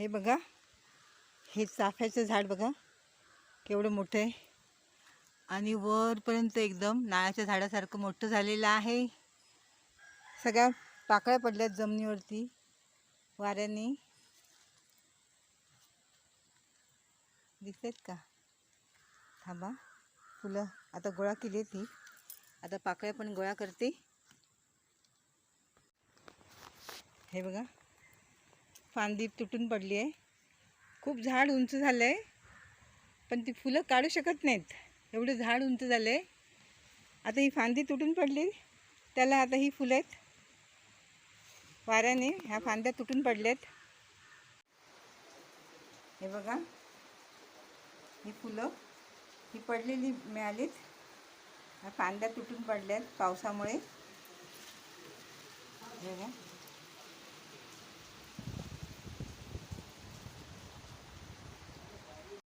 हे बघा हे चाफ्याचं झाड बघा केवढं मोठं आहे. आणि वरपर्यंत एकदम नाळाच्या झाडासारखं मोठं झालेलं आहे. सगळ्या पाकळ्या पडल्यात जमिनीवरती वाऱ्याने. दिसत का? थांबा फुलं आता गोळा केली ती आता पाकळ्या पण गोळा करते. हे बघा फांदी तुटून पडली आहे. खूप झाड उंच झालं आहे पण ती फुलं काढू शकत नाहीत. एवढं झाड उंच झालं आहे आता ही फांदी तुटून पडली. त्याला आता ही फुलं आहेत. वाऱ्याने ह्या फांद्या तुटून पडल्यात. हे बघा. ही फुलं ही पडलेली मिळालीत. ह्या फांद्या तुटून पडल्यात पावसामुळे. हे बघा.